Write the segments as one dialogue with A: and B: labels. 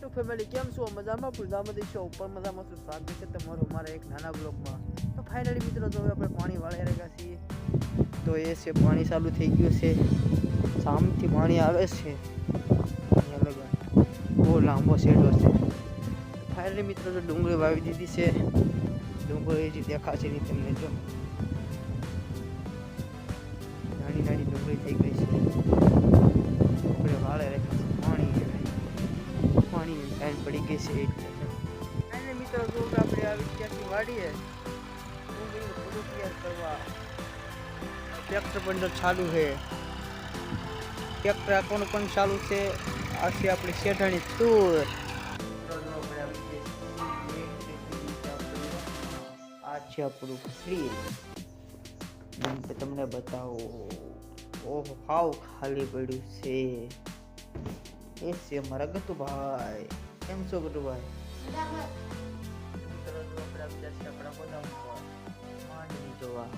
A: YouTube family કેમ છો? મજામાં? મજામાં છો? ઉપર મજામાં છું. સ્વાગત છે તમારું મારા એક નાના બ્લોગમાં તો ફાઇનલી મિત્રો તો હવે આપણે પાણી વાળી રહ્યા છીએ, તો એ છે પાણી ચાલુ થઈ ગયું છે. સામથી પાણી આવે છે. અહીંયા લગન. બહુ લાંબો શેડો છે. ફાઇનલી મિત્રો તો ડુંગળી વાવી દીધી છે. ડુંગળી જે દેખાશે નહીં તમને જો. મિત્રો જો આપણે આવી ત્યાંથી ડુંગળીનું તૈયાર કરવા. ટ્રેક્ટર પણ ચાલુ છે. ટ્રેક્ટર આપવાનું પણ ચાલુ છે? આ છે આપણી શેઠાણી તૂર. આ છે આપણું ફ્રી તમને બતાવો. ઓહો હાવ ખાલી પડ્યું છે. એ છે મારા ગતુભાઈ. કેમ છો ગતુભાઈ? માંડવી જોવા.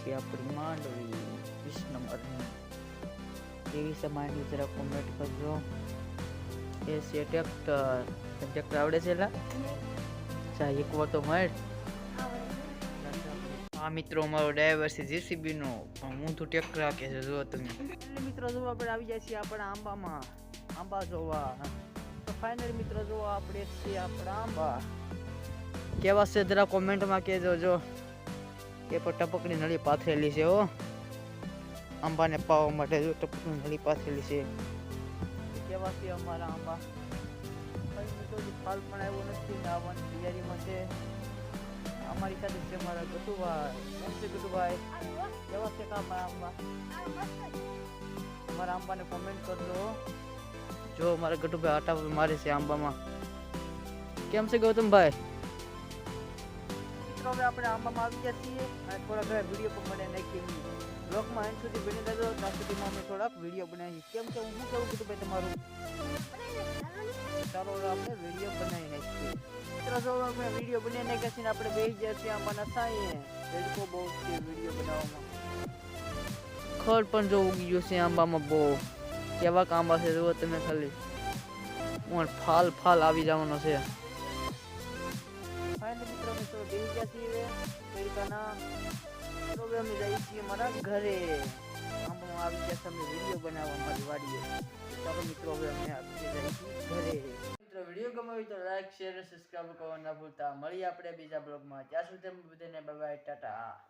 A: છે આપણી માંડવી વીસ નંબરની છે માંડવી જરા કોમેન્ટ કરજો એ છે ટ્રેક્ટર ટ્રેક્ટર આવડે છે એલા ચા એક વાર તો મળ આ મિત્રો અમારો ડ્રાઈવર છે જેસીબી નો પણ હું તો ટ્રેક્ટર હાકે છે જો તમે મિત્રો જો આપણે આવી જાય છીએ આપણા આંબામાં આંબા જોવા તો ફાઇનલ મિત્રો જો આપણે છે આપણા આંબા. કેવા છે જરા કોમેન્ટમાં કહેજો જો. એ પર ટપકની નળી પાથરેલી છે હો. આંબાને પાવા માટે જો ટપકની નળી પાથરેલી છે. કેવા છે અમારા આંબા? ફાલ પણ આવ્યો નથી આવવાની તૈયારીમાં છે. અમારી સાથે છે મારા ગટુભાઈ ગટુભાઈ કેવા છે કા મારા આંબાને કોમેન્ટ કરજો જો મારા ગટુભાઈ આટા મારે છે આંબામાં. કેમ છે ગૌતમભાઈ? મિત્રો, હવે આપણે આંબામાં આવી ગયા છીએ અને થોડા ઘણા વીડિયો પણ મને નાખી બ્લોગમાં એન્ડ સુધી બની દેજો ત્યાં સુધીમાં અમે થોડાક વીડિયો બનાવી કેમ કે હું શું કહું ભાઈ તમારું? ચાલો આપણે વીડિયો બનાવી નાખીએ. મિત્રો, જો અમે વીડિયો બનાવી નાખ્યા છીએ આપણે બેસી ગયા છીએ આંબાના સાંયે તડકો બહુ છે વીડિયો બનાવવામાં. ખડ પણ જો ઉગી ગયું છે આંબામાં બહુ. કેવા આંબા છે, જુઓ તમે ખાલી. ફાલ ફાલ આવી જવાનો છે. ઘરે. છે વીડિયો બનાવવા મારી વાડીએ. ચાલો વીડિયો ગમ્યો તો લાઈક શેર સબસ્ક્રાઈબ કરવા ના ભૂલતા. મળીએ આપણે બીજા બ્લોગમાં. ત્યાં સુધી બધાને ટાટા.